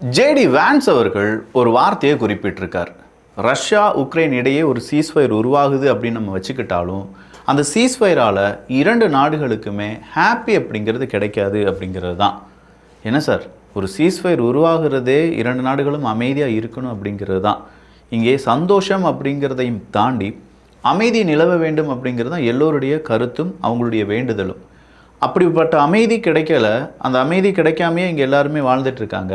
JD வான்ஸ் அவர்கள் ஒரு வார்த்தையை குறிப்பிட்டிருக்கார். ரஷ்யா உக்ரைன் இடையே ஒரு சீஸ்ஃபயர் உருவாகுது அப்படின்னு நம்ம வச்சுக்கிட்டாலும் அந்த சீஸ்ஃபயரால் இரண்டு நாடுகளுக்குமே ஹாப்பி அப்படிங்கிறது கிடைக்காது அப்படிங்கிறது தான். என்ன சார்? ஒரு சீஸ்ஃபயர் உருவாகிறதே இரண்டு நாடுகளும் அமைதியாக இருக்கணும் அப்படிங்கிறது தான். இங்கே சந்தோஷம் அப்படிங்கிறதையும் தாண்டி அமைதி நிலவ வேண்டும் அப்படிங்கிறது தான் எல்லோருடைய கருத்தும் அவங்களுடைய வேண்டுதலும். அப்படிப்பட்ட அமைதி கிடைக்கல. அந்த அமைதி கிடைக்காமையே இங்கே எல்லாருமே வாழ்ந்துட்டுருக்காங்க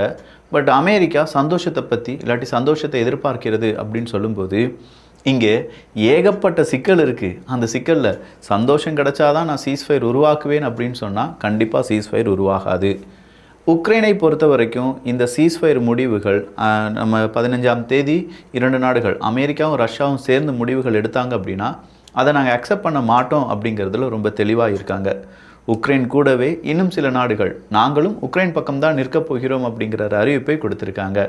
பட் அமெரிக்கா சந்தோஷத்தை பற்றி இல்லாட்டி சந்தோஷத்தை எதிர்பார்க்கிறது அப்படின்னு சொல்லும்போது இங்கே ஏகப்பட்ட சிக்கல் இருக்குது அந்த சிக்கலில் சந்தோஷம் கிடைச்சாதான் நான் சீஸ்ஃபயர் உருவாக்குவேன் அப்படின்னு சொன்னால் கண்டிப்பாக சீஸ்ஃபயர் உருவாகாது. உக்ரைனை பொறுத்த வரைக்கும் இந்த சீஸ்ஃபயர் முடிவுகள் நம்ம பதினஞ்சாம் தேதி இரண்டு நாடுகள் அமெரிக்காவும் ரஷ்யாவும் சேர்ந்து முடிவுகள் எடுத்தாங்க அப்படின்னா அதை நாங்கள் அக்செப்ட் பண்ண மாட்டோம் அப்படிங்கிறதுல ரொம்ப தெளிவாக இருக்காங்க. உக்ரைன் கூடவே இன்னும் சில நாடுகள் நாங்களும் உக்ரைன் பக்கம்தான் நிற்கப் போகிறோம் அப்படிங்கிற ஒரு அறிவிப்பை கொடுத்துருக்காங்க.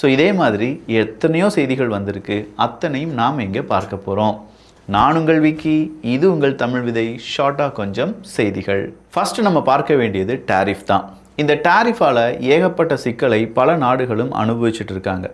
ஸோ இதே மாதிரி எத்தனையோ செய்திகள் வந்திருக்கு. அத்தனையும் நாம் இங்கே பார்க்க போகிறோம் நான் உங்கள் விக்கி இது உங்கள் தமிழ் விதை ஷார்ட்டாக கொஞ்சம் செய்திகள். ஃபஸ்ட்டு நம்ம பார்க்க வேண்டியது டாரிஃப் தான். இந்த டாரிஃபால் ஏகப்பட்ட சிக்கலை பல நாடுகளும் அனுபவிச்சுட்டு இருக்காங்க.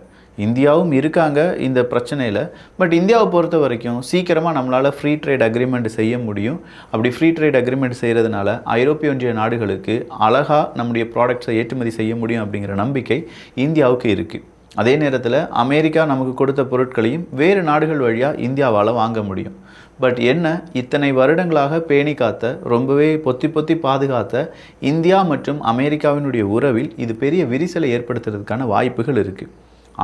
இந்தியாவும் இருக்காங்க இந்த பிரச்சனையில். பட் இந்தியாவை பொறுத்த வரைக்கும் சீக்கிரமாக நம்மளால் ஃப்ரீ ட்ரேட் அக்ரிமெண்ட் செய்ய முடியும். அப்படி ஃப்ரீ ட்ரேட் அக்ரிமெண்ட் செய்கிறதுனால ஐரோப்பிய ஒன்றிய நாடுகளுக்கு அழகாக நம்முடைய ப்ராடக்ட்ஸை ஏற்றுமதி செய்ய முடியும் அப்படிங்கிற நம்பிக்கை இந்தியாவுக்கு இருக்குது அதே நேரத்தில் அமெரிக்கா நமக்கு கொடுத்த பொருட்களையும் வேறு நாடுகள் வழியாக இந்தியாவால் வாங்க முடியும். பட் என்ன? இத்தனை வருடங்களாக பேணி காத்த ரொம்பவே பொத்தி பொத்தி பாதுகாத்த இந்தியா மற்றும் அமெரிக்காவினுடைய உறவில் இது பெரிய விரிசலை ஏற்படுத்துறதுக்கான வாய்ப்புகள் இருக்குது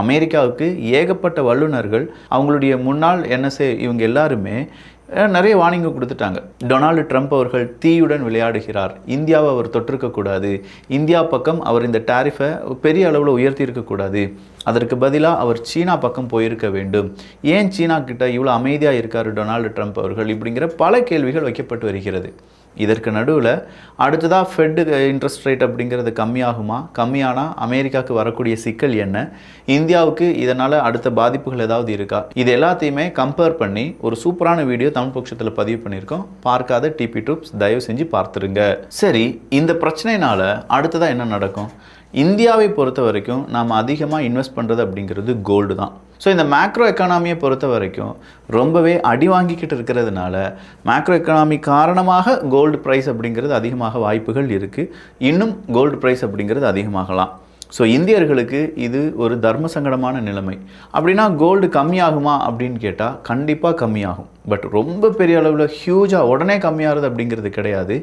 அமெரிக்காவுக்கு ஏகப்பட்ட வல்லுநர்கள் அவங்களுடைய முன்னாள் என்எஸ்ஏ இவங்க எல்லாருமே நிறைய வார்னிங்கை கொடுத்துட்டாங்க. டொனால்டு ட்ரம்ப் அவர்கள் தீயுடன் விளையாடுகிறார். இந்தியாவை அவர் தொற்றிருக்கக்கூடாது இந்தியா பக்கம் அவர் இந்த டாரிஃபை பெரிய அளவில் உயர்த்தி இருக்கக்கூடாது அதற்கு பதிலாக அவர் சீனா பக்கம் போயிருக்க வேண்டும். ஏன் சீனா கிட்ட இவ்வளோ அமைதியாக இருக்கார் டொனால்டு ட்ரம்ப் அவர்கள்? இப்படிங்கிற பல கேள்விகள் வைக்கப்பட்டு வருகிறது. இதற்கு நடுவில் அடுத்ததாக ஃபெட்டு இன்ட்ரெஸ்ட் ரேட் அப்படிங்கிறது கம்மியாகுமா? கம்மியானால் அமெரிக்காவுக்கு வரக்கூடிய சிக்கல் என்ன? இந்தியாவுக்கு இதனால் அடுத்த பாதிப்புகள் ஏதாவது இருக்கா? இது எல்லாத்தையுமே கம்பேர் பண்ணி ஒரு சூப்பரான வீடியோ தமிழ் பட்சத்தில் பதிவு பண்ணியிருக்கோம். பார்க்காத டிபி ட்ரூப்ஸ் தயவு செஞ்சு பார்த்துருங்க. சரி இந்த பிரச்சனையினால் அடுத்ததாக என்ன நடக்கும்? இந்தியாவை பொறுத்த வரைக்கும் நாம் அதிகமாக இன்வெஸ்ட் பண்ணுறது அப்படிங்கிறது கோல்டு தான். ஸோ இந்த மேக்ரோ எக்கானாமியை பொறுத்த வரைக்கும் ரொம்பவே அடி வாங்கிக்கிட்டு இருக்கிறதுனால மேக்ரோ எக்கானாமி காரணமாக கோல்டு ப்ரைஸ் அப்படிங்கிறது அதிகமாக வாய்ப்புகள் இருக்குது இன்னும் கோல்டு ப்ரைஸ் அப்படிங்கிறது அதிகமாகலாம். ஸோ இந்தியர்களுக்கு இது ஒரு தர்ம சங்கடமான நிலைமை. அப்படின்னா கோல்டு கம்மியாகுமா அப்படின்னு கேட்டால் கண்டிப்பாக கம்மியாகும். பட் ரொம்ப பெரிய அளவில் ஹியூஜாக உடனே கம்மியாகிறது அப்படிங்கிறது கிடையாது.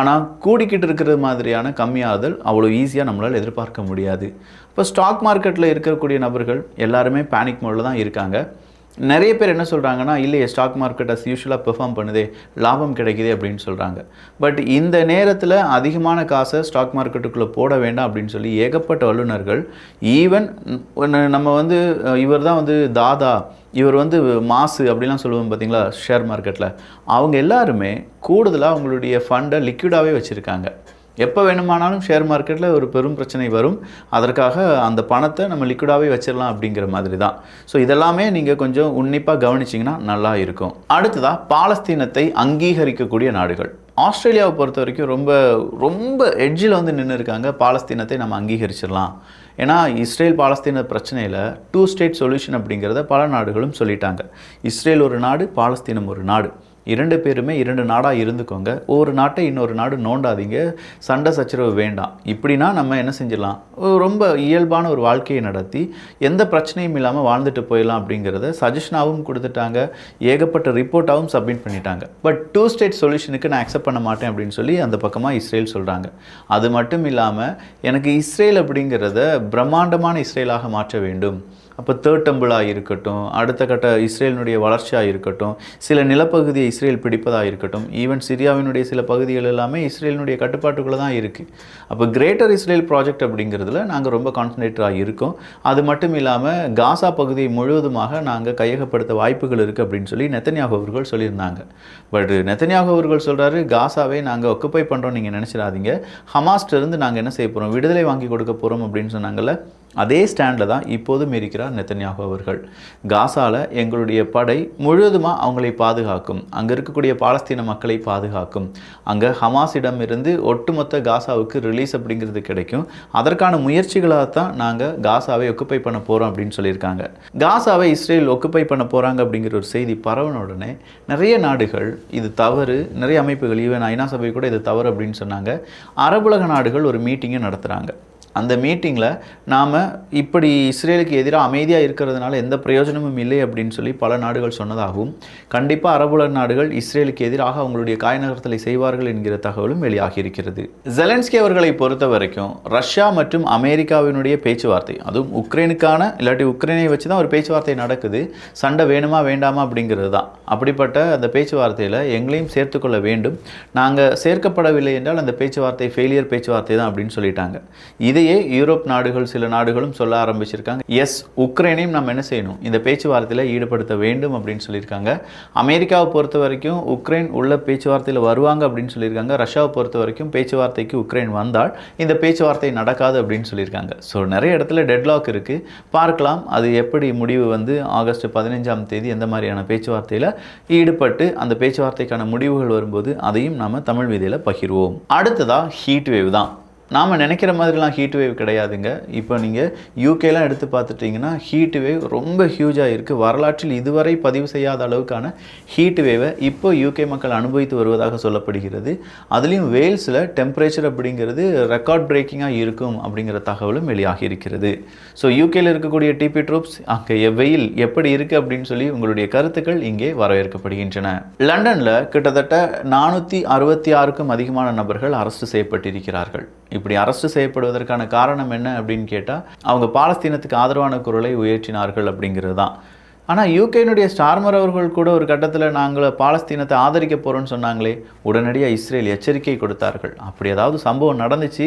ஆனால் கூடிக்கிட்டு இருக்கிறது மாதிரியான கம்மியாகுதல் அவ்வளோ ஈஸியாக நம்மளால் எதிர்பார்க்க முடியாது. இப்போ ஸ்டாக் மார்க்கெட்டில் இருக்கக்கூடிய நபர்கள் எல்லாருமே பேனிக் மோடில் தான் இருக்காங்க. நிறைய பேர் என்ன சொல்கிறாங்கன்னா இல்லையே ஸ்டாக் மார்க்கெட் அஸ் யூஸ்வலாக பெர்ஃபார்ம் பண்ணுதே லாபம் கிடைக்குது அப்படின்னு சொல்கிறாங்க பட் இந்த நேரத்தில் அதிகமான காசை ஸ்டாக் மார்க்கெட்டுக்குள்ளே போட வேண்டாம் அப்படின்னு சொல்லி ஏகப்பட்ட வல்லுநர்கள் ஈவன் நம்ம வந்து இவர் தான் வந்து தாதா இவர் வந்து மாசு அப்படிலாம் சொல்லுவோம் பார்த்தீங்களா ஷேர் மார்க்கெட்டில் அவங்க எல்லாருமே கூடுதலாக அவங்களுடைய ஃபண்டை லிக்விடாகவே வச்சுருக்காங்க. எப்போ வேணுமானாலும் ஷேர் மார்க்கெட்டில் ஒரு பெரும் பிரச்சனை வரும். அதற்காக அந்த பணத்தை நம்ம லிக்விடாகவே வச்சிடலாம் அப்படிங்கிற மாதிரி தான் ஸோ இதெல்லாமே நீங்கள் கொஞ்சம் உன்னிப்பாக கவனிச்சிங்கன்னா நல்லா இருக்கும். அடுத்ததாக பாலஸ்தீனத்தை அங்கீகரிக்கக்கூடிய நாடுகள். ஆஸ்திரேலியாவை பொறுத்த வரைக்கும் ரொம்ப ரொம்ப எட்ஜில் வந்து நின்று இருக்காங்க. பாலஸ்தீனத்தை நம்ம அங்கீகரிச்சிடலாம் ஏன்னா இஸ்ரேல் பாலஸ்தீன பிரச்சனையில் டூ ஸ்டேட் சொல்யூஷன் அப்படிங்கிறத பல நாடுகளும் சொல்லிட்டாங்க. இஸ்ரேல் ஒரு நாடு பாலஸ்தீனம் ஒரு நாடு. இரண்டு பேருமே இரண்டு நாடாக இருந்துக்கோங்க. ஒரு நாட்டை இன்னொரு நாடு நோண்டாதீங்க. சண்டை சச்சரவு வேண்டாம். இப்படின்னா நம்ம என்ன செஞ்சிடலாம்? ரொம்ப இயல்பான ஒரு வாழ்க்கையை நடத்தி எந்த பிரச்சனையும் இல்லாமல் வாழ்ந்துட்டு போயிடலாம் அப்படிங்கிறத சஜஷனாகவும் கொடுத்துட்டாங்க. ஏகப்பட்ட ரிப்போர்ட்டாகவும் சப்மிட் பண்ணிட்டாங்க. பட் டூ ஸ்டேட் சொல்யூஷனுக்கு நான் அக்செப்ட் பண்ண மாட்டேன் அப்படின்னு சொல்லி அந்த பக்கமாக இஸ்ரேல் சொல்கிறாங்க அது மட்டும் இல்லாமல் எனக்கு இஸ்ரேல் அப்படிங்கிறத பிரம்மாண்டமான இஸ்ரேலாக மாற்ற வேண்டும். அப்போ தேர்ட் டெம்பிளாக இருக்கட்டும் அடுத்த கட்ட இஸ்ரேலினுடைய வளர்ச்சியாக இருக்கட்டும் சில நிலப்பகுதியை இஸ்ரேல் பிடிப்பதாக இருக்கட்டும் ஈவன் சிரியாவினுடைய சில பகுதிகள் எல்லாமே இஸ்ரேலினுடைய கட்டுப்பாட்டுக்குள்ளே தான் இருக்குது அப்போ கிரேட்டர் இஸ்ரேல் ப்ராஜெக்ட் அப்படிங்கிறதுல நாங்கள் ரொம்ப கான்சன்ட்ரேட்டராக இருக்கோம். அது மட்டும் இல்லாமல் காசா பகுதியை முழுவதுமாக நாங்கள் கையகப்படுத்த வாய்ப்புகள் இருக்குது அப்படின்னு சொல்லி நெத்தன்யாகு அவர்கள் சொல்லியிருந்தாங்க. பட் நெத்தன்யாகு அவர்கள் சொல்கிறாரு காசாவே நாங்கள் ஒக்குப்பை பண்ணுறோம் நீங்கள் நினச்சிடாதீங்க. ஹமாஸ்டிருந்து நாங்கள் என்ன செய்ய போகிறோம் விடுதலை வாங்கி கொடுக்க போகிறோம் அப்படின்னு சொன்னாங்கல்ல? அதே ஸ்டாண்டில் தான் இப்போதும் இருக்கிறார் நெத்தன்யாகு அவர்கள். காசாவில் எங்களுடைய படை முழுவதுமாக அவங்களை பாதுகாக்கும். அங்கே இருக்கக்கூடிய பாலஸ்தீன மக்களை பாதுகாக்கும். அங்கே ஹமாஸிடம் இருந்து ஒட்டுமொத்த காசாவுக்கு ரிலீஸ் அப்படிங்கிறது கிடைக்கும். அதற்கான முயற்சிகளாக தான் நாங்கள் காசாவை ஒக்குப்பை பண்ண போகிறோம் அப்படின்னு சொல்லியிருக்காங்க. காசாவை இஸ்ரேல் ஒக்குப்பை பண்ண போகிறாங்க அப்படிங்கிற ஒரு செய்தி பரவன உடனே நிறைய நாடுகள் இது தவறு நிறைய அமைப்புகள் ஈவன் ஐநா சபை கூட இது தவறு அப்படின்னு சொன்னாங்க. அரபுலக நாடுகள் ஒரு மீட்டிங்கை நடத்துகிறாங்க அந்த மீட்டிங்கில் நாம் இப்படி இஸ்ரேலுக்கு எதிராக அமைதியாக இருக்கிறதுனால எந்த பிரயோஜனமும் இல்லை அப்படின்னு சொல்லி பல நாடுகள் சொன்னதாகவும் கண்டிப்பாக அரபுலக நாடுகள் இஸ்ரேலுக்கு எதிராக அவங்களுடைய காய் நகர்த்தலை செய்வார்கள் என்கிற தகவலும் வெளியாகி இருக்கிறது ஜெலன்ஸ்கி அவர்களை பொறுத்த வரைக்கும் ரஷ்யா மற்றும் அமெரிக்காவினுடைய பேச்சுவார்த்தை அதுவும் உக்ரைனுக்கான இல்லாட்டி உக்ரைனை வச்சு தான் ஒரு பேச்சுவார்த்தை நடக்குது சண்டை வேணுமா வேண்டாமா அப்படிங்கிறது தான். அப்படிப்பட்ட அந்த பேச்சுவார்த்தையில் எங்களையும் சேர்த்துக்கொள்ள வேண்டும். நாங்கள் சேர்க்கப்படவில்லை என்றால் அந்த பேச்சுவார்த்தை ஃபெயிலியர் பேச்சுவார்த்தை தான் அப்படின்னு சொல்லிட்டாங்க. இதையே யூரோப் நாடுகள் சில நாடுகளும் சொல்ல ஆரம்பிச்சிருக்காங்க. எஸ் உக்ரைனையும் நம்ம என்ன செய்யணும்? இந்த பேச்சுவார்த்தையில் ஈடுபடுத்த வேண்டும் அப்படின்னு சொல்லியிருக்காங்க. அமெரிக்காவை பொறுத்த வரைக்கும் உக்ரைன் உள்ள பேச்சுவார்த்தையில் வருவாங்க அப்படின்னு சொல்லியிருக்காங்க. ரஷ்யாவை பொறுத்த வரைக்கும் பேச்சுவார்த்தைக்கு உக்ரைன் வந்தால் இந்த பேச்சுவார்த்தை நடக்காது அப்படின்னு சொல்லியிருக்காங்க. ஸோ நிறைய இடத்துல டெட்லாக் இருக்குது பார்க்கலாம் அது எப்படி முடிவு வந்து ஆகஸ்ட் பதினைஞ்சாம் தேதி எந்த மாதிரியான பேச்சுவார்த்தையில் ஈடுபட்டு அந்த பேச்சுவார்த்தைக்கான முடிவுகள் வரும்போது அதையும் நாம் தமிழ் வீதியில் பகிர்வோம். அடுத்ததாக ஹீட் வேவ் தான். நாம் நினைக்கிற மாதிரிலாம் ஹீட் வேவ் கிடையாதுங்க. இப்போ நீங்கள் யூகேலாம் எடுத்து பார்த்துட்டிங்கன்னா ஹீட் வேவ் ரொம்ப ஹியூஜாக இருக்குது வரலாற்றில் இதுவரை பதிவு செய்யாத அளவுக்கான ஹீட் வேவை இப்போ யூகே மக்கள் அனுபவித்து வருவதாக சொல்லப்படுகிறது. அதுலேயும் வேல்ஸில் டெம்பரேச்சர் அப்படிங்கிறது ரெக்கார்ட் பிரேக்கிங்காக இருக்கும் அப்படிங்கிற தகவலும் வெளியாகி இருக்கிறது. ஸோ யூகேயில் இருக்கக்கூடிய டிபி ட்ரூப்ஸ் அங்கே வெயில் எப்படி இருக்குது அப்படின்னு சொல்லி உங்களுடைய கருத்துக்கள் இங்கே வரவேற்கப்படுகின்றன. லண்டனில் கிட்டத்தட்ட நானூற்றி அறுபத்தி ஆறுக்கும் அதிகமான நபர்கள் அரசு செய்யப்பட்டிருக்கிறார்கள். இப்படி அரெஸ்ட் செய்யப்படுவதற்கான காரணம் என்ன அப்படின்னு கேட்டால் அவங்க பாலஸ்தீனத்துக்கு ஆதரவான குரலை உயர்த்தினார்கள் அப்படிங்கிறது தான். ஆனால் யூகேனுடைய ஸ்டார்மர் அவர்கள் கூட ஒரு கட்டத்தில் நாங்கள் பாலஸ்தீனத்தை ஆதரிக்க போகிறோன்னு சொன்னாங்களே உடனடியாக இஸ்ரேல் எச்சரிக்கை கொடுத்தார்கள். அப்படி ஏதாவது சம்பவம் நடந்துச்சு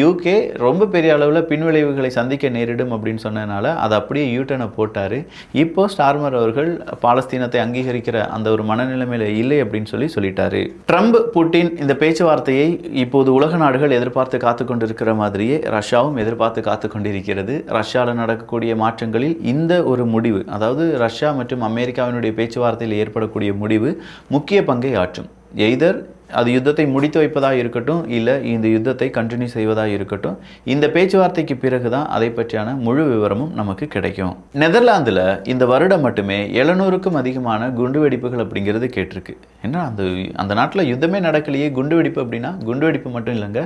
யூகே ரொம்ப பெரிய அளவில் பின்விளைவுகளை சந்திக்க நேரிடும் அப்படின்னு சொன்னதுனால அதை அப்படியே யூட்டனை போட்டார். இப்போ ஸ்டார்மர் அவர்கள் பாலஸ்தீனத்தை அங்கீகரிக்கிற அந்த ஒரு மனநிலைமையில் இல்லை அப்படின்னு சொல்லி சொல்லிட்டாரு. ட்ரம்ப் புட்டின் இந்த பேச்சுவார்த்தையை இப்போது உலக நாடுகள் எதிர்பார்த்து காத்து கொண்டிருக்கிற மாதிரியே ரஷ்யாவும் எதிர்பார்த்து காத்து கொண்டிருக்கிறது. ரஷ்யாவில் நடக்கக்கூடிய மாற்றங்களில் இந்த ஒரு முடிவு அதாவது ரஷ்யா மற்றும் அமெரிக்காவினுடைய பேச்சுவார்த்தையில் ஏற்படக்கூடிய முடிவு முக்கிய பங்கை ஆற்றும். எய்தர் அது யுத்தத்தை முடித்து வைப்பதாக இருக்கட்டும் இல்லை இந்த யுத்தத்தை கண்டினியூ செய்வதாக இருக்கட்டும் இந்த பேச்சுவார்த்தைக்கு பிறகு தான் அதை பற்றியான முழு விவரமும் நமக்கு கிடைக்கும். நெதர்லாந்தில் இந்த வருடம் மட்டுமே எழுநூறுக்கும் அதிகமான குண்டுவெடிப்புகள் அப்படிங்கிறது கேட்டிருக்கு. என்ன அந்த அந்த நாட்டில் யுத்தமே நடக்கலையே குண்டுவெடிப்பு அப்படின்னா குண்டுவெடிப்பு மட்டும் இல்லைங்க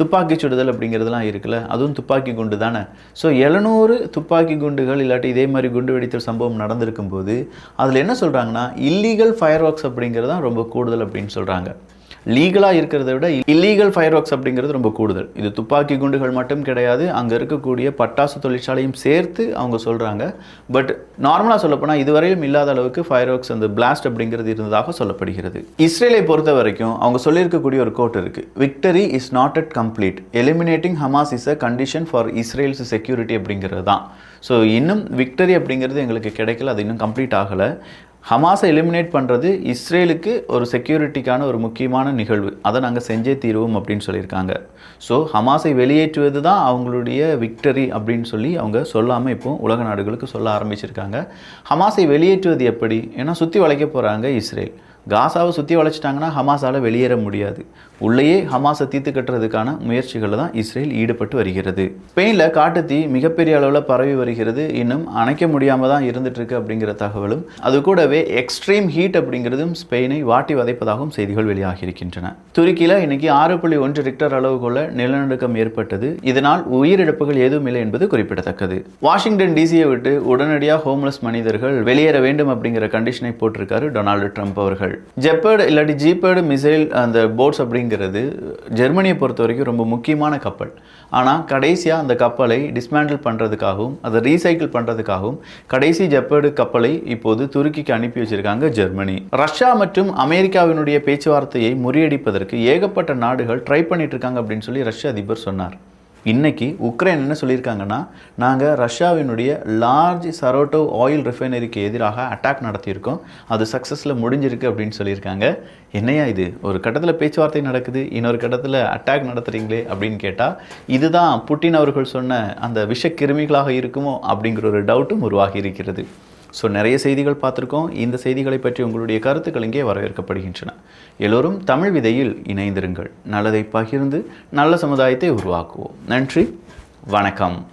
துப்பாக்கி சுடுதல் அப்படிங்கிறதுலாம் இருக்குல்ல அதுவும் துப்பாக்கி குண்டு தானே. ஸோ எழுநூறு துப்பாக்கி குண்டுகள் இல்லாட்டி இதே மாதிரி குண்டு வெடித்தல் சம்பவம் நடந்திருக்கும் போது அதில் என்ன சொல்கிறாங்கன்னா இல்லீகல் ஃபயர் ஒர்க்ஸ் அப்படிங்கிறது தான் ரொம்ப கூடுதல் அப்படின்னு சொல்கிறாங்க லீகலாக இருக்கிறத விட இல்லீகல் ஃபயர் ஒர்க்ஸ் அப்படிங்கிறது ரொம்ப கூடுதல். இது துப்பாக்கி குண்டுகள் மட்டும் கிடையாது. அங்கே இருக்கக்கூடிய பட்டாசு தொழிற்சாலையும் சேர்த்து அவங்க சொல்கிறாங்க பட் நார்மலாக சொல்லப்போனால் இதுவரையும் இல்லாத அளவுக்கு ஃபயர் ஒர்க்ஸ் அந்த பிளாஸ்ட் அப்படிங்கிறது இருந்ததாக சொல்லப்படுகிறது. இஸ்ரேலை பொறுத்த வரைக்கும் அவங்க சொல்லியிருக்கக்கூடிய ஒரு கோட் இருக்குது victory is not at complete eliminating Hamas is a condition for Israel's security அப்படிங்கிறது தான். ஸோ இன்னும் விக்டரி அப்படிங்கிறது எங்களுக்கு கிடைக்கல. அது இன்னும் கம்ப்ளீட் ஆகலை. ஹமாஸை எலிமினேட் பண்ணுறது இஸ்ரேலுக்கு ஒரு செக்யூரிட்டிக்கான ஒரு முக்கியமான நிகழ்வு. அதை நாங்கள் செஞ்சே தீருவோம் அப்படின்னு சொல்லியிருக்காங்க. ஸோ ஹமாஸை வெளியேற்றுவது தான் அவங்களுடைய விக்டரி அப்படின்னு சொல்லி அவங்க சொல்லாமல் இப்போ உலக நாடுகளுக்கு சொல்ல ஆரம்பிச்சிருக்காங்க. ஹமாஸை வெளியேற்றுவது எப்படி? ஏன்னா சுற்றி வளைக்க போகிறாங்க இஸ்ரேல். காசாவை சுற்றி வளைச்சிட்டாங்கன்னா ஹமாஸால் வெளியேற முடியாது. உள்ளேயே ஹமாஸை தீர்த்து கட்டுறதுக்கான முயற்சிகளில் தான் இஸ்ரேல் ஈடுபட்டு வருகிறது. ஸ்பெயினில் காட்டுத்தீ மிகப்பெரிய அளவில் பரவி வருகிறது. இன்னும் அணைக்க முடியாமல் தான் இருந்துகிட்ருக்கு அப்படிங்கிற தகவலும் அது கூடவே எக்ஸ்ட்ரீம் ஹீட் அப்படிங்கிறதும் ஸ்பெயினை வாட்டி வதைப்பதாகவும் செய்திகள் வெளியாகி இருக்கின்றன துருக்கியில் இன்னைக்கு ஆறு புள்ளி ஒன்று ரிக்டர் அளவுக்குள்ள நிலநடுக்கம் ஏற்பட்டது. இதனால் உயிரிழப்புகள் எதுவும் இல்லை என்பது குறிப்பிடத்தக்கது. வாஷிங்டன் டிசியை விட்டு உடனடியாக ஹோம்லெஸ் மனிதர்கள் வெளியேற வேண்டும் அப்படிங்கிற கண்டிஷனை போட்டிருக்காரு டொனால்டு ட்ரம்ப் அவர்கள். ஜெப்பர்டு இல்லாட்டி ஜீப்பர்டு மிசைல் அந்த போட்ஸ் அப்படிங்கிறது ஜெர்மனியை பொறுத்த வரைக்கும் ரொம்ப முக்கியமான கப்பல். ஆனால் கடைசியாக அந்த கப்பலை டிஸ்மேண்டில் பண்ணுறதுக்காகவும் அதை ரீசைக்கிள் பண்ணுறதுக்காகவும் கடைசி ஜெப்பர்டு கப்பலை இப்போது துருக்கிக்கு அனுப்பி வச்சிருக்காங்க ஜெர்மனி. ரஷ்யா மற்றும் அமெரிக்காவினுடைய பேச்சுவார்த்தையை முறியடிப்பதற்கு ஏகப்பட்ட நாடுகள் ட்ரை பண்ணிட்டு இருக்காங்க அப்படின்னு சொல்லி ரஷ்ய அதிபர் சொன்னார். இன்றைக்கி உக்ரைன் என்ன சொல்லியிருக்காங்கன்னா நாங்கள் ரஷ்யாவினுடைய லார்ஜ் சரோட்டோ ஆயில் ரிஃபைனரிக்கு எதிராக அட்டாக் நடத்தியிருக்கோம். அது சக்ஸஸில் முடிஞ்சிருக்கு அப்படின்னு சொல்லியிருக்காங்க. என்னையா இது? ஒரு கட்டத்தில் பேச்சுவார்த்தை நடக்குது இன்னொரு கட்டத்தில் அட்டாக் நடத்துகிறீங்களே அப்படின்னு கேட்டால் இதுதான் புட்டின் அவர்கள் சொன்ன அந்த விஷக்கிருமிகளாக இருக்குமோ அப்படிங்கிற ஒரு டவுட்டும் உருவாகி இருக்கிறது. ஸோ நிறைய செய்திகள் பார்த்துருக்கோம். இந்த செய்திகளை பற்றி உங்களுடைய கருத்துக்கள் இங்கே வரவேற்கப்படுகின்றன. எல்லோரும் தமிழ் விதையில் இணைந்திருங்கள். நல்லதை பகிர்ந்து நல்ல சமுதாயத்தை உருவாக்குவோம். நன்றி. வணக்கம்.